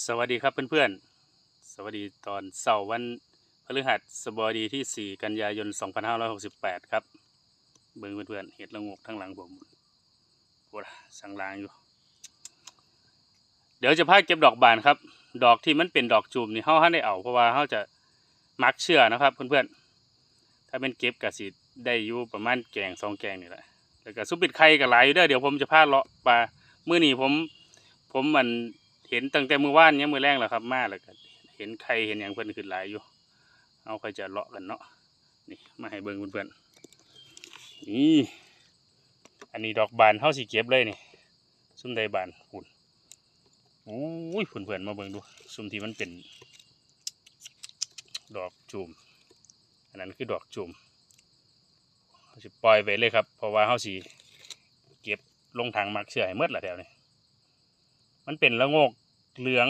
สวัสดีครับเพื่อนๆ สวัสดีตอนเสาร์วันพฤหัสบดีที่ 4 กันยายน 2568 ครับเบิ่งเพื่อนๆเห็ดละงกทั้งหลังผมโอ้ะสังลางอยู่ เดี๋ยวจะพาเก็บดอกบานครับ ดอกที่มันเป็นดอกจูมนี่เฮาให้ได้เอาเพราะว่าเฮาจะมักเชื่อนะครับเพื่อนๆ ถ้าเป็นเก็บกะสิได้อยู่ประมาณแกงสองแกงนี่แหละ แล้วก็ซุปป็ดไข่ก็หลายอยู่เด้อเดี๋ยวผมจะพาเลาะปลาเมื้อนี้ผมผมมัน เห็นตั้งแต่มื้อวานเนี่ยมือแรกแล้วครับมาแล้วก็เห็นไข่เห็นอย่างเพิ่อนขึ้นหลายอยู่ เอาใค่อยจะเลาะกันเนาะนี่มาให้เบิ่งเพื่อนๆนี่อันนี้ดอกบานเฮาสิเก็บเลยนี่ซุ่มใดบานหุ่นอุ้ยเพื่อนๆมาเบิ่งดูซุ่มที่มันเป็น ดอกจูมอันนั้นคือดอกจูมเราสิปล่อยไปเลยครับ เพราะว่าเฮาสิเก็บลงถังมักเชื่อให้หมดละแถวนี้มันเป็นละโงก เหลือง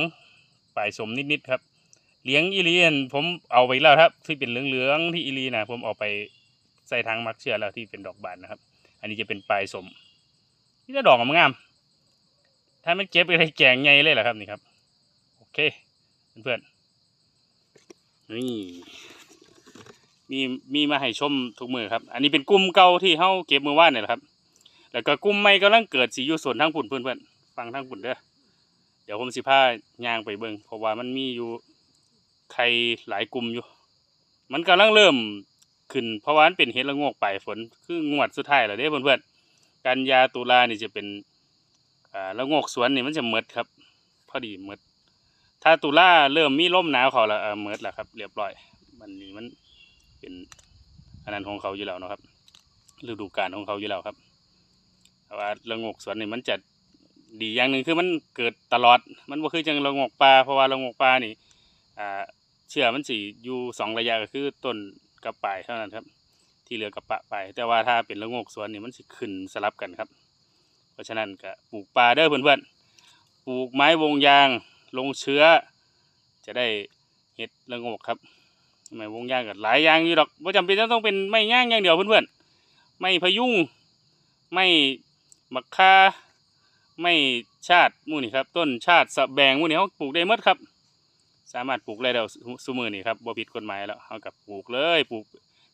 ปลายสมนิดๆครับ เหลียงอีลีนผมเอาไปแล้วครับ ที่เป็นเหลืองๆที่อีลีนะผมเอาไปใส่ถังมักเชื่อแล้วที่เป็นดอกบานนะครับ อันนี้จะเป็นปลายสมนี่จะดอกงามถ้ามันเก็บไปในแกงไงเลยเหรอครับนี่ครับ โอเคเพื่อนๆนี่มีมีมาให้ชมทุกมือครับ อันนี้เป็นกลุ่มเก่าที่เฮาเก็บมือว่านเนี่ยแหละครับ แล้วก็กลุ่มใหม่กำลังเกิดสีอยู่ส่วนทั้งผุ่นเพื่อนๆฟังทั้งผุ่นเด้อ ดี๋ยวผมสิพายางไปเบิ่งเพราะว่ามันมีอยู่ใครหลายกลุ่มอยู่ มันกำลังเริ่มขึ้นเพราะว่ามันเป็นเห็ดละโงกปลายฝนคืองวดสุดท้ายแล้วเด้เพื่อนๆกันยาตุลานี่จะเป็นอ่าละโงกสวนนี่มันจะเมดครับ พอดีเมดถ้าตุลาเริ่มมีลมหนาวเขาล้วเออเมดแล้วครับ เรียบร้อย มันนี่มันเป็นอันนั้นของเขาอยู่แล้วนะครับฤดูกาลของเขาอยู่แล้วครับแต่ว่าระงกสวนนี่มันจะ ดีอย่างหนึ่งคือมันเกิดตลอด มันบ่คือจังระงกปลาเพราะว่าระงกปลานี่อ่าเชื่อมันสิอยู่สองระยะก็คือต้นกับปลายเท่านั้นครับ ที่เหลือกับปะปลายแต่ว่าถ้าเป็นระงกสวนนี่มันสิขึ้นสลับกันครับ เพราะฉะนั้นก็ปลูกปลาเด้อเพื่อนๆปลูกไม้วงยางลงเชื้อ จะได้เห็ดระงกครับไม้วงยางก็หลายยางอยู่ดอกไม่จำเป็นต้องเป็นไม้ย่างอย่างเดียวเพื่อนๆไม้พยุงไม่มักค่า ไม่ชาติมู่นี่ครับ ต้นชาติสะแบงมู่นี่เขาปลูกได้หมดครับ สามารถปลูกได้แล้วซุมือนี่ครับบ่ผิดกฎหมายแล้วเขากับปลูกเลยปลูก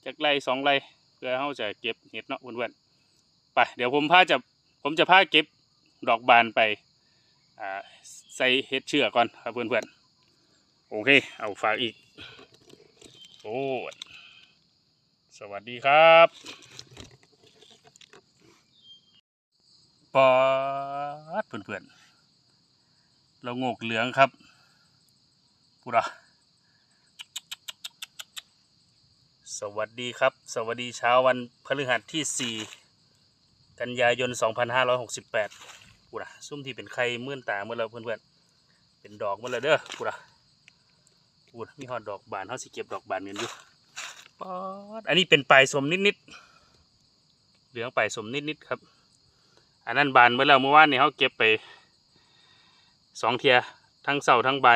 จากไร่สองไร่เพื่อเขาจะเก็บเห็ดเนาะเพื่อนๆไปเดี๋ยวผมพาจะผมจะพาเก็บดอกบานไปอ่าใส่เห็ดเชื่อก่อนครับเพื่อนๆโอเค เอาฝากอีกโอ้สวัสดีครับ ปอดเพื่อนๆเราโงกเหลืองครับพูดอะสวัสดีครับ สวัสดีเช้าวันพฤหัสที่ 4 กันยายน 2568พูดอะซุ่มที่เป็นไข่มื่อนตาเมื่อเราเพื่อนๆเป็นดอกเมื่อไรเด้อพูดอะพูดมีหอดดอกบานเขาสิเก็บดอกบานกันอยู่ปอดอันนี้เป็นปลายสมนิดๆเหลืองปลายสมนิดๆครับ อันนั้นบานเมื่อแล้วเมื่อวานนี่เขาเก็บไปสองเทียทั้งเสาทั้งใบ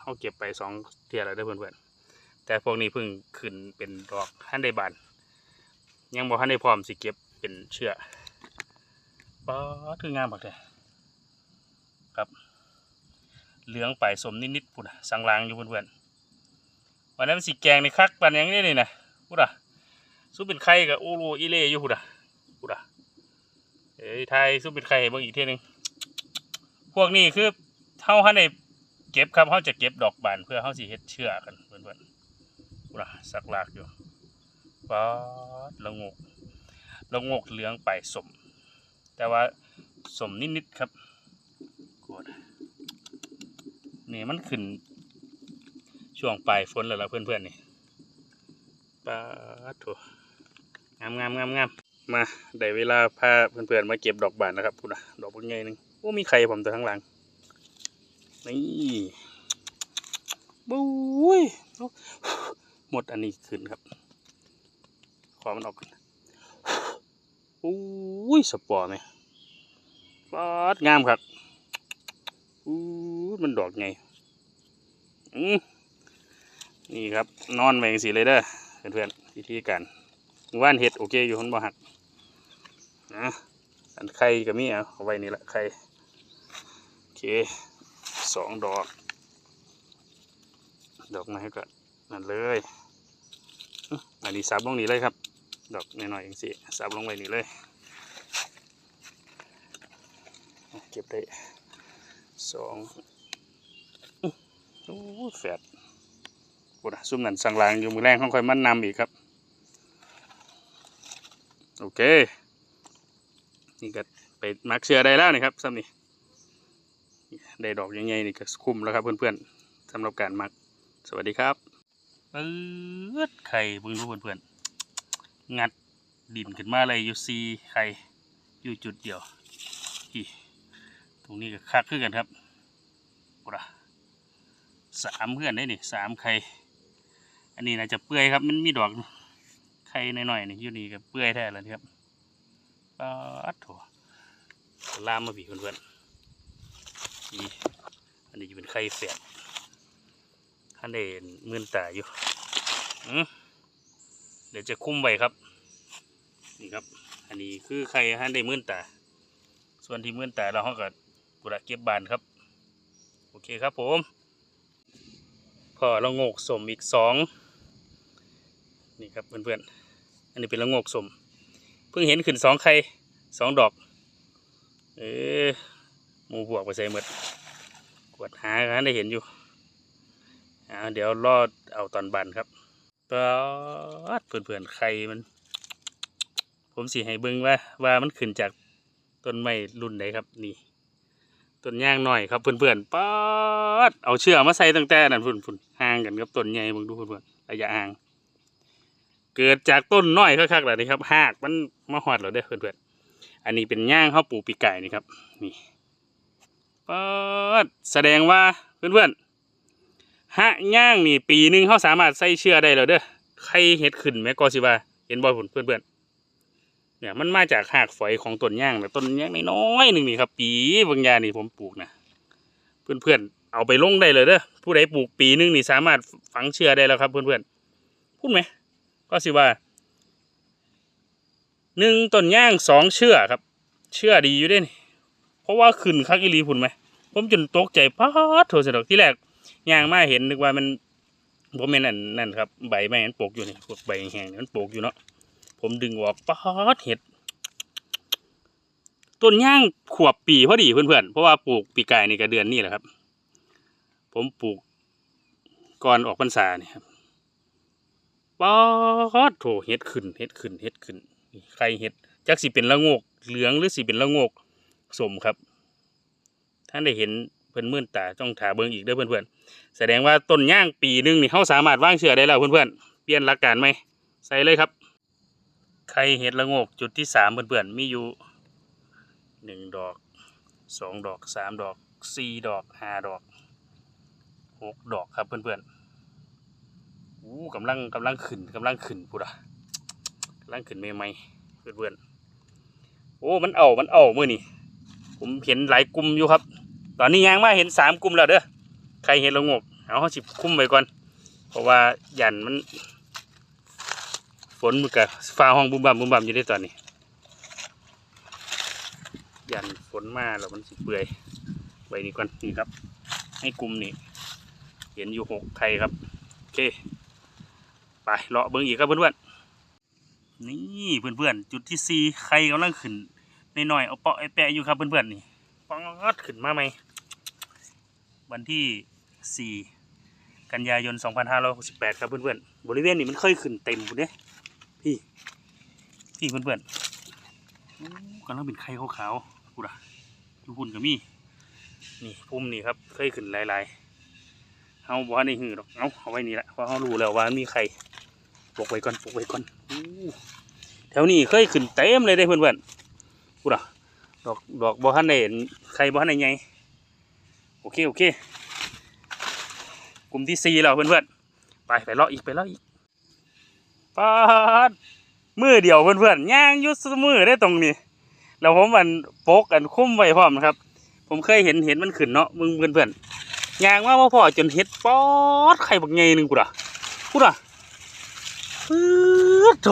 เขาเก็บไปสองเทียแล้วเด้อเพื่อนๆแต่พวกนี้เพิ่งขึ้นเป็นดอกฮันได้บาน ยังบอกฮันได้พร้อมสิเก็บเป็นเชื่อป๊อดคืองามมากเลยครับ เหลืองไปสมนิดๆพุ่นสังลางอยู่เพื่อนๆวันนั้นสีแกงในคักปันยังนี่นี่นะพุ่นอะสู้เป็นไข่กับอูรูอีเล่อยู่พุ่นอะพุ่นอะ เอ้ยไทยซุปเป็นไข่เบิ่งอีกเทีนึง พวกนี้คือเฮาหันได้เก็บครับเฮาจะเก็บดอกบานเพื่อเฮาสิเฮ็ดเชื่อกันเพื่อนๆกูนะสักลากอยู่ป๊าดละงกละงกเหลืองไปสม แต่ว่าสมนิดๆครับกดนี่มันขึ้น ช่วงปลายฝนแล้วล่ะเพื่อนๆนี่ป๊าดโถงามงามงามงาม มาได้เวลาพาเพื่อนๆมาเก็บดอกบานนะครับคุณนะดอกบางใหญ่หนึ่งโอ้มีใครผมตัวข้างหลังนี่บุ้ยหมดอันนี้ขึ้นครับขอมันออกกันอุ้ยสปอร์ไหมปาดงามครับอู้มันดอกไงอืมนี่ครับนอนไปสิเลยเด้อเพื่อนๆวิธีการ ว่านเห็ดโอเคอยู่คนบ่หักนะอันไข่ก็มีเอาเอาไว้นี่แหละไข่โอเคสองดอก ดอกไม้ก็นั่นเลยอันนี้สับลงนี่เลยครับ ดอกน้อยๆอย่างสิสับลงไปนี่เลยเก็บได้สองอื้อโอ้แฝดกูนะซุ่มนั่นสังลางอยู่มือแรงของคอยมันนำอีกครับ โอเค นี่ก็ไปมักเชือได้แล้วนี่ครับซ้ำนี่ได้ดอกยังไงนี่ก็คุ้มแล้วครับเพื่อนๆสำหรับการมัก สวัสดีครับเปิดไข่เบึงรู้เพื่อนๆ งัดดินขึ้นมาเลยอยู่ซีไข่อยู่จุดเดียวที่ตรงนี้ก็คักขึ้นกันครับปุระสามเพื่อนได้นี่สามไข่ อันนี้น่าจะเปื่อยครับ มันมีดอก ข่หน่อยๆนี่อยู่นี่ก็เปื่อยแท้แล้วนี่ครับปัดโถลามมาผีเพื่อนๆนี่อันนี้จะเป็นไข่แฝดท่านได้เห็นมื่นตาอยู่เดี๋ยวจะคุ้มไว้ครับ นี่ครับ อันนี้คือใครท่านได้มื่นตา ส่วนที่มื่นตาเราเขาก็บุระเก็บบานครับ โอเคครับผมพอเราโงกสมอีกสองนี่ครับเพื่อนๆ อันนี้เป็นละงกสมเพิ่งเห็นขึ้นสองไข่สองดอก เออหมูบวกไปใส่หมดกวดหากันได้เห็นอยู่อ่าเดี๋ยวรอดเอาตอนบันครับก็เพื่อนๆใครมัน ผมสิให้เบิ่งว่าว่ามันขึ้นจากต้นไม้รุ่นไหนครับ นี่ต้นย่างหน่อยครับเพื่อนๆป๊อดเอาเชือกมาใส่ตั้งแต่นั่นพุ่นๆห่างกันกับต้นใหญ่บิ่งดูเพื่อนๆระยะห่าง เกิดจากต้นน้อยคักๆแหละนี่ครับหากมันมาหอดเราได้อเพื่อนๆอันนี้เป็นย่างข้าวปูปีไก่นี่ครับ นี่ปดแสดงว่าเพื่อนๆฮะย่างนี่ปีหนึ่งเขาสามารถใส่เชื้อได้แล้วเด้อไข่เห็ดขึ้นแมก็สิว่าเห็นบ่ผลเพื่อนๆเนี่ยมันมาจากหากฝอยของต้นย่างแต่ต้นย่างน้อยๆหนึ่งนี่ครับ ปีบางอยางนี่ผมปลูกนะเพื่อนๆเอาไปลงได้เลยเด้อผู้ใดปลูกปีหนึ่งนี่สามารถฝังเชื้อได้แล้วครับ เพื่อนๆพูดไหม ก็สิว่าหนึ่งต้นย่างสองเชื่อครับ เชื่อดีอยู่ด้วยนี่เพราะว่าขึ้นคักอีหลีพุ่นไหม ผมจนตกใจป๊าดโทรสะดอกที่แรกย่างมาเห็นนึกว่ามันผมเป็นนั่นนั่นครับใบไม้มันปลูกอยู่นี่พวกใบแห้งนี่มันปลูกอยู่เนาะผมดึงออกป๊าดเห็ดต้นย่างขวบปีพอดีเพื่อนๆเพราะว่าปลูกปีกายนี่ก็เดือนนี้แหละครับ ผมปลูกก่อนออกพรรษาเนี่ยครับ ป๊าดโถเห็ดขึ้นเห็ดขึ้นเห็ดขึ้นใครเห็ดจักสิเป็นละงกเหลืองหรือสิเป็นละงกสมครับ ท่านได้เห็นเพื่อนมื่นตาต้องถาเบิ่งอีกเด้อเพื่อนๆแสดงว่าต้นย่างปีหนึงนี่เขาสามารถว่างเชือได้แล้วเพื่อนๆเปลี่ยนหลักการไหมใส่เลยครับไข่เห็ดละงกจุดที่สามเพื่อนๆมีอยู่หนึ่งดอกสองดอกสามดอกสี่ดอกห้าดอกหกดอกครับเพื่อนๆ อู้กำลังกำลังขึ้นกำลังขึ้นพูดอะกำลังขึ้นใหม่ๆเพื่อนๆโอ้ มันเอามันเอามือนี่ผมเห็นหลายกลุ่มอยู่ครับ ตอนนี้ยางมาเห็นสามกลุ่มแล้วเด้อใครเห็นละงกเอาสิคุ้มไว้ก่อน เพราะว่ายันมันฝนมันกับฟ้าห้องบุมบัมบุมบัมอยู่ได้ตอนนี้ ยันฝนมาแล้วมันสิเปื่อยไว้นี่ก่อนนี่ครับ ให้กลุ่มนี่เห็นอยู่หกไข่ครับ โอเค ไปเลาะเบิ้งอีกครับเพื่อนๆนี่เพื่อนๆจุดที่สี่ไข่กำลังขึ้นน้อยๆเอาเปาะไอ้แปะอยู่ครับเพื่อนๆนี่ปังขึ้นมาไหมวันที่4กันยายน 2568 ครับเพื่อนๆบริเวณนี้มันเคยขึ้นเต็มหมดเนี่ยพี่พี่เพื่อนๆอู้กำลังเป็นไข่ขาวๆกูด่ะดูหุ่นกับมี่นี่พุ่มนี่ครับเคยขึ้นหลายๆเอาบอกว่าในหือหรอกเอาเอาไว้นี่แหละเพราะเขารู้แล้วว่ามันมีไข่ ปกไว้ก่อนปกไว้ก่อนแถวนี้เคยขึ้นเต็มเลยได้เพื่อนๆกูด่ะดอกดอกบอฮันได้เนไข่บอฮันได้ไงโอเคโอเคกลุ่มที่สี่แล้วเพื่อนไปไปเลาะอีกไปเลาะอีกปาดมือเดียวเพื่อนๆย่างยุดมือได้ตรงนี้แล้วผมมันโปกกันคุ้มไว้พร้อมครับ ผมเคยเห็นเห็นมันขึ้นเนาะมึงเพื่อนๆย่างมาพ่อจนเห็ดป๊อดไข่บักไงหนึ่งกูด่ะกูด่ะ ปื๊ดโถ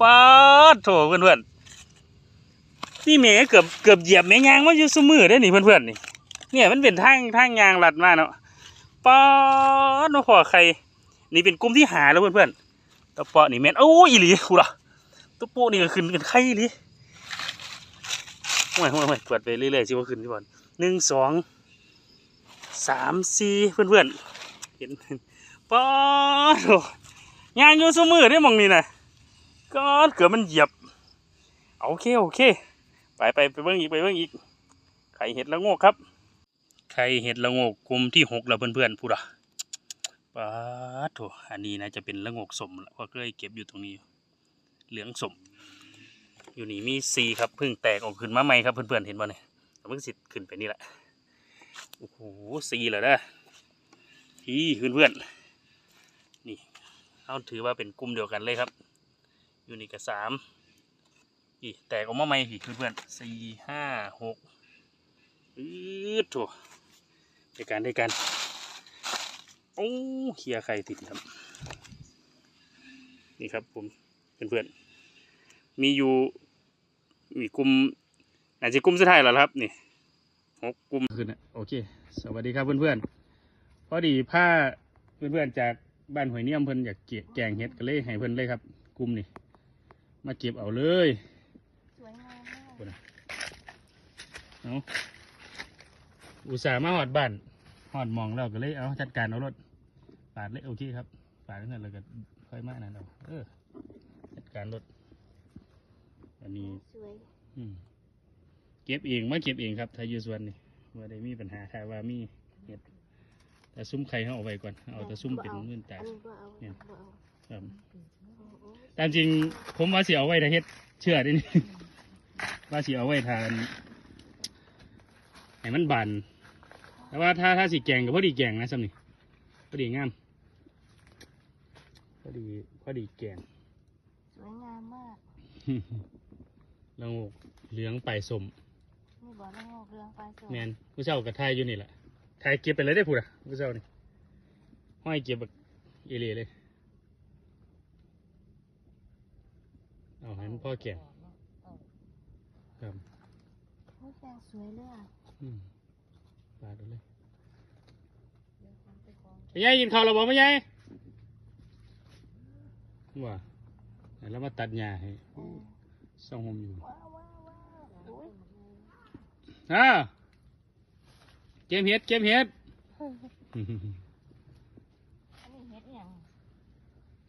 ปาดโถเพื่อนๆนี่เมย์เกือบเกือบเหยียบแม่ยางมาอยู่สมือได้อนี่เพื่อนนี่เนี่ยมันเป็นทางทางยางลัดมาเนาะป้าดมาพอใคร นี่เป็นกลุ่มที่หาแล้วเพื่อนๆตะปาะนี่แม่นโอ้ยอีหลีกูล่ะตะปูนี่ก็ขึ้นกันไข่อีหลีห่วยห่วยห่วยตรวจไปเรื่อยๆสิว่าขึ้นที่บอนหนึ่งสองสามสี่เพื่อนๆเห็นป้าดโถ งานอยู่สมือได้มองนี่นะก็เกิดมันเหยียบโอเคโอเค ไปไปไปเบิ่งอีกไปเบิ่งอีก ไข่เห็ดละโงกครับ ไข่เห็ดละโงกกลุ่มที่หกแล้วเพื่อนๆพูดอะป้าโถอันนี้นะจะเป็นละโงกสมละเพราะเคยเก็บอยู่ตรงนี้ เหลืองสม อยู่นี่มีซีครับเพิ่งแตกออกขึ้นมาใหม่ครับเพื่อนๆเห็นบ่เนี่ยแต่เพิ่งสิขึ้นไปนี่แหละโอ้โหซีแล้วนะพี่เพื่อนๆนี่ เขาถือว่าเป็นกลุ่มเดียวกันเลยครับ อยู่นี่กับสามอีแตกออกมาใหม่อีกเพื่อนๆสี่ห้าหกอืดโถในการในการโอ้เคียร์ไข่ติดครับ นี่ครับผมเพื่อนๆ มีอยู่มีกลุ่มอาจจะกลุ่มสุดท้ายแล้วครับนี่หกกลุ่มขึ้นนะโอเค สวัสดีครับเพื่อนๆพอดีผ้าเพื่อนๆจาก บ้านหอยเนียมเพิ่นอยากเก็บแกงเห็ดก็เลยให้เพิ่นเลยครับกลุ่มนี่มาเก็บเอาเลยสวยงามมากพูดนะเอาอุตส่าห์มาหอดบ้านหอดหมองแล้วก็เลยเอาจัดการเอารถปาดเลยโอเคครับปาดนั่นแล้วก็ค่อยมานั่นเอาเออจัดการรถอันนี้สวยอืมเก็บเองมาเก็บเองครับถ้าอยู่สวนนี่ว่าได้มีปัญหาถ้าว่ามีเห็ด แต่ซุ้มไข่เขาเอาไว้ก่อน เอาแต่ซุ้มเป็นเงินตาอันนี้ก็เอาเนี่ยบ่เอาครับโอ้โหตามจริงผมว่าสิเอาไว้ถ้าเฮ็ดเชื่อดินี่ว่าสิเอาไว้ทานให้มันบานแต่ว่าถ้าถ้าสิแกงก็พอดีแกงนะซ้ำนี่พอดีงามพอดีพอดีแกงสวยงามมากแล้วเหลืองไปสมนี่บ่อละโงกเรืองปลาสวยแมนผู้เช่ากับไทยอยู่นี่แหละ ไทยเก็บไปเลยได้พูดอะผู้เช่านี่ห้อยเก็บแบบเอเลียเลย เอาให้มันพ่อแกงครับโอ้ยแปลงสวยเลยอะอืมปาดเอาเลยไม่ยายกินข้าวเราบอกไม่ยายว่าแล้วมาตัดหญ้าให้เออส่องผมอยู่ว้าวว้าวว้าวโอ้ยอ่า เกมเฮ็ดเกมเฮ็ดอันนี้เฮ็ดอหย่าง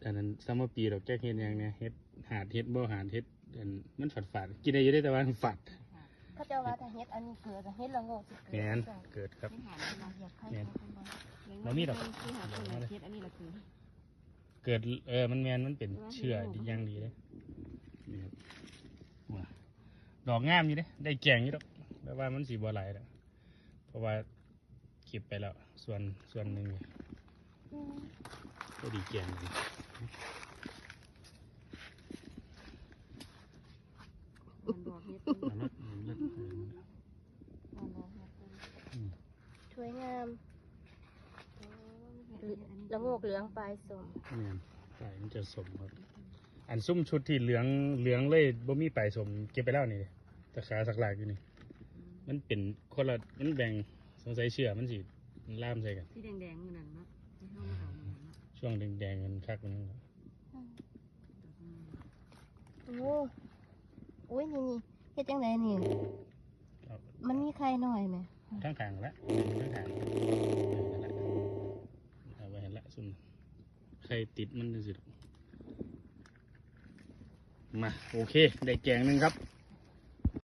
อันนั้นซัมเมอร์ปีดอกแจ๊กเฮ็ดหยังเนี่ยเฮ็ดหาดเฮ็ดบ่หาดเฮ็ดอันมันฝาดฝาดๆกินได้อยู่ได้แต่ว่ามันฝาดเขาจะว่าถ้าเฮ็ดอันนี้เกิดถ้าเฮ็ดละโงกสิเกิดแมนต้องเกิดครับไม่หาเวลาเหยียบไข่แม่นเขาเป็นบ่บ่มีดอกที่หาคนเฮ็ดอันนี้ละคือเกิดเออมันแมนมันเป็นเชื่อดีอย่างดีเลยนี่ครับว้าดอกงามอยู่เด้ได้แกงอยู่ดอกแต่ว่ามันสีบัวไหลายดอก เพราะว่าเก็บไปแล้วส่วนส่วนหนึ่งเนี่ยอืมก็ดีแกงดีมันบ่เฮ็ดเอาละเอาละเอาละมันบ่เฮ็ดอืมสวยงามละโงกเหลืองปลายสมแม่นใส่มันจะสมครับ อันซุ่มชุดที่เหลืองเหลืองเลยบ่มีปลายสมเก็บไปแล้วนี่เด้ตะขาสักหลากอยู่นี่ มันเป็นคนละมันแบ่งสงสัยเชื่อมันสิมันล่ามใส่กันที่แดงๆมือนั่นเนาะที่เข้ามาเอามือนั่นเนาะช่วงแดงๆมันคักมันนั่นแหละโอ้โอ้ยนี่นี่เฮ็ดจังไดนี่ เอามันมีใครหน่อยไหมทั้งทางละทั้งทางเออนั่นแหละเอาไว้เห็นละซุ่มใครติดมันสิมาโอเค ได้แกงหนึ่งครับ